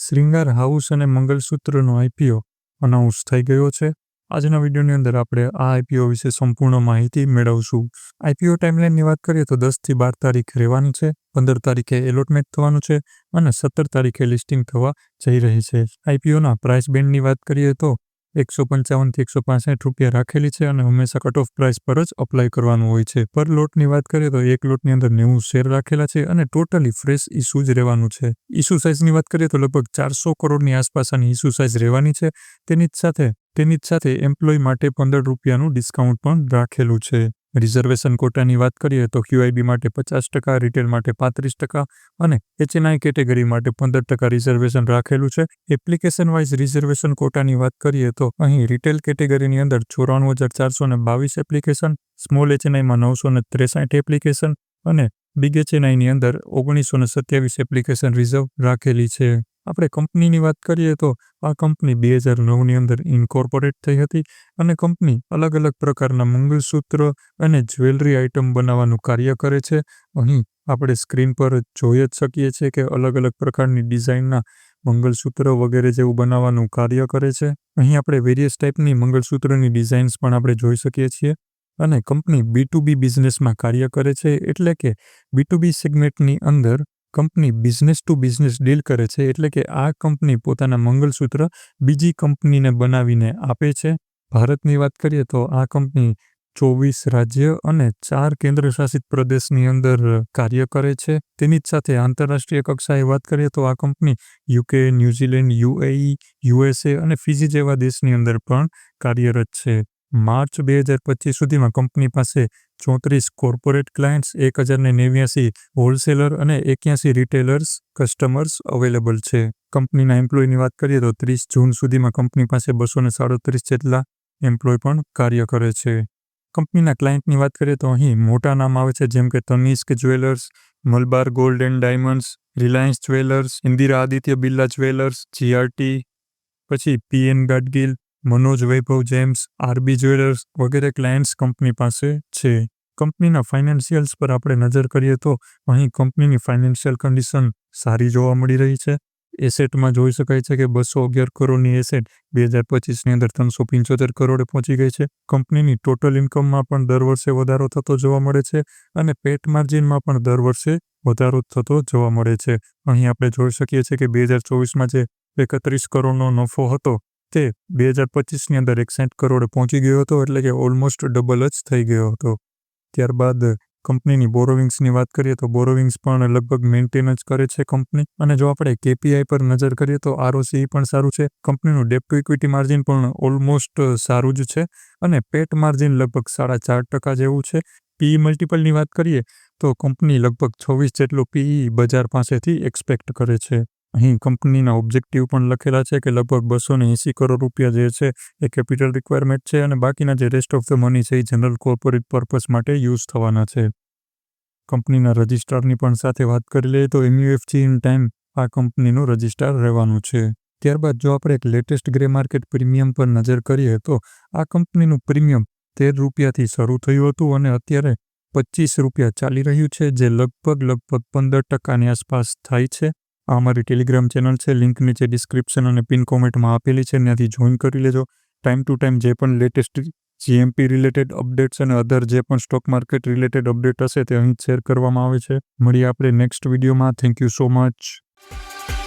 શ્રીંગાર house અને મંગલસૂત્રનો IPO announce થઈ ગયો છે. આજના વિડીયોની અંદર આપણે આ આઈપીઓ વિશે સંપૂર્ણ માહિતી મેળવશું. આઈપીઓ ટાઈમલાઈનની વાત કરીએ તો દસથી બાર તારીખ રહેવાનું છે, પંદર તારીખે એલોટમેન્ટ થવાનું છે અને સત્તર તારીખે લિસ્ટિંગ થવા જઈ રહી છે. આઈપીઓના પ્રાઇસ બેન્ડની વાત કરીએ તો એકસો પંચાવનથી એકસો પાસઠ રૂપિયા રાખેલી છે અને હંમેશા કટ ઓફ પ્રાઇસ પર જ અપ્લાય કરવાનું હોય છે. પર લોટની વાત કરીએ તો એક લોટની અંદર નેવું શેર રાખેલા છે અને ટોટલી ફ્રેશ ઇસ્યુ જ રહેવાનું છે. ઇસ્યુ સાઇઝની વાત કરીએ તો લગભગ ચારસો કરોડની આસપાસની ઇસ્યુ સાઇઝ રહેવાની છે. તેની જ સાથે, તેની જ સાથે એમ્પ્લોય માટે પંદર રૂપિયાનું ડિસ્કાઉન્ટ પણ રાખેલું છે. રિઝર્વેશન કોટાની વાત કરીએ તો ક્યુઆઈબી માટે પચાસ ટકા, રિટેલ માટે પાંત્રીસ ટકા અને એચએનઆઈ કેટેગરી માટે પંદર ટકા રિઝર્વેશન રાખેલું છે. એપ્લિકેશન વાઇઝ રિઝર્વેશન કોટાની વાત કરીએ તો અહીં રિટેલ કેટેગરીની અંદર ચોરાણું હજાર ચારસો ને બાવીસ એપ્લિકેશન, સ્મોલ એચએનઆઈમાં નવસો ને ત્રેસાઠ એપ્લિકેશન અને બિગ એચએનઆઈની અંદર ઓગણીસો ને સત્યાવીસ એપ્લિકેશન રિઝર્વ રાખેલી છે. આપણે કંપનીની વાત કરીએ તો આ કંપની બે હજાર નવની અંદર ઇન્કોર્પોરેટ થઈ હતી અને કંપની અલગ અલગ પ્રકારના મંગલસૂત્ર અને જ્વેલરી આઇટમ બનાવવાનું કાર્ય કરે છે. અહીં આપણે સ્ક્રીન પર જોઈ જ શકીએ છીએ કે અલગ અલગ પ્રકારની ડિઝાઇનના મંગલસૂત્ર વગેરે જેવું બનાવવાનું કાર્ય કરે છે. અહીં આપણે વેરિયસ ટાઈપની મંગલસૂત્રની ડિઝાઇન્સ પણ આપણે જોઈ શકીએ છીએ અને કંપની બી ટુ બી બિઝનેસમાં કાર્ય કરે છે એટલે કે બી ટુ બી સેગમેન્ટની અંદર company business to business deal કરે છે એટલે કે આ કંપની પોતાના મંગલસૂત્ર બીજી કંપનીને બનાવીને આપે છે. ભારતની વાત કરીએ તો આ કંપની ચોવીસ રાજ્ય અને ચાર કેન્દ્રશાસિત પ્રદેશની અંદર કાર્ય કરે છે. તેની જ સાથે આંતરરાષ્ટ્રીય કક્ષાએ વાત કરીએ તો આ company UK, New Zealand, UAE, USA અને ફિજી જેવા દેશની અંદર પણ કાર્યરત છે. માર્ચ બે હજાર પચીસ સુધીમાં કંપની પાસે ચોત્રીસ કોર્પોરેટ ક્લાયન્ટ્સ, એક હજારને નેવ્યાસી હોલસેલર અને એક્યાસી રિટેલર્સ, કસ્ટમર્સ અવેલેબલ છે. કંપનીના એમ્પ્લોયની વાત કરીએ તો ત્રીસ જૂન સુધીમાં કંપની પાસે બસો ને સાડત્રીસ જેટલા એમ્પ્લોય પણ કાર્ય કરે છે. કંપનીના ક્લાયન્ટની વાત કરીએ તો અહીં મોટા નામ આવે છે, જેમ કે Tanishq jewellers, Malabar gold and diamonds, Reliance jewellers, Indira Aditya Birla jewellers, GRT, પછી PN Gadgil Manoj Vaibhav, gems RB jewellers વગેરે ક્લાયન્ટ્સ કંપની પાસે છે. કંપનીના ફાઇનાન્શિયલ્સ પર આપણે નજર કરીએ તો અહીં કંપનીની ફાઇનાન્શિયલ કન્ડિશન સારી જોવા મળી રહી છે. એસેટમાં જોઈ શકાય છે કે બસો અગિયાર કરોડની એસેટ બે હજાર પચીસની અંદર ત્રણસો પંચોતેર કરોડે પહોંચી ગઈ છે. કંપનીની ટોટલ ઇન્કમમાં પણ દર વર્ષે વધારો થતો જોવા મળે છે અને પેટ માર્જિનમાં પણ દર વર્ષે વધારો થતો જોવા મળે છે. અહીં આપણે જોઈ શકીએ છીએ કે બે હજાર ચોવીસમાં જે એકત્રીસ કરોડનો નફો હતો તે બે હજાર પચીસની અંદર એકસાઠ કરોડે પહોંચી ગયો હતો, એટલે કે ઓલમોસ્ટ ડબલ જ થઈ ગયો હતો. ત્યારબાદ કંપનીની બોરોવિંગ્સની વાત કરીએ તો બોરોવિંગ્સ પણ લગભગ મેન્ટેન જ કરે છે કંપની. અને જો આપણે કેપીઆઈ પર નજર કરીએ તો આરઓસી પણ સારું છે. કંપનીનું ડેપ ટુ ઇક્વિટી માર્જિન પણ ઓલમોસ્ટ સારું જ છે. અને પેટ માર્જિન લગભગ સાડા ચાર ટકા જેવું છે. પીઈ મલ્ટિપલની વાત કરીએ તો કંપની લગભગ છવ્વીસ જેટલું પીઈ બજાર પાસેથી એક્સપેક્ટ કરે છે. અહીં કંપનીના ઓબ્જેક્ટિવ પણ લખેલા છે કે લગભગ બસો ને એંસી કરોડ રૂપિયા જે છે એ કેપિટલ રિક્વાયરમેન્ટ છે અને બાકીના જે રેસ્ટ ઓફ ધ મની છે એ જનરલ કોર્પોરેટ પર્પઝ માટે યુઝ થવાના છે. કંપનીના રજિસ્ટ્રારની પણ સાથે વાત કરી લઈએ તો એમયુએફજી ઇન ટાઈમ આ કંપનીનું રજિસ્ટ્રાર રહેવાનું છે. ત્યારબાદ જો આપણે એક લેટેસ્ટ ગ્રે માર્કેટ પ્રીમિયમ પર નજર કરીએ તો આ કંપનીનું પ્રીમિયમ તેર રૂપિયાથી શરૂ થયું હતું અને અત્યારે પચીસ રૂપિયા ચાલી રહ્યું છે, જે લગભગ લગભગ પંદર ટકાની આસપાસ થાય છે. આ અમારી ટેલિગ્રામ ચેનલ છે લિંક નીચે ડિસ્ક્રિપ્શન અને પિન કોમેન્ટમાં આપેલી છે, ત્યાંથી જોઈન કરી લેજો. ટાઈમ ટુ ટાઈમ જે પણ લેટેસ્ટ જીએમપી રિલેટેડ અપડેટ્સ અને અધર જે પણ સ્ટોક માર્કેટ રિલેટેડ અપડેટ હશે તે અહીં શેર કરવામાં આવે છે. મળીએ આપણે નેક્સ્ટ વિડીયોમાં થેન્ક યુ સો મચ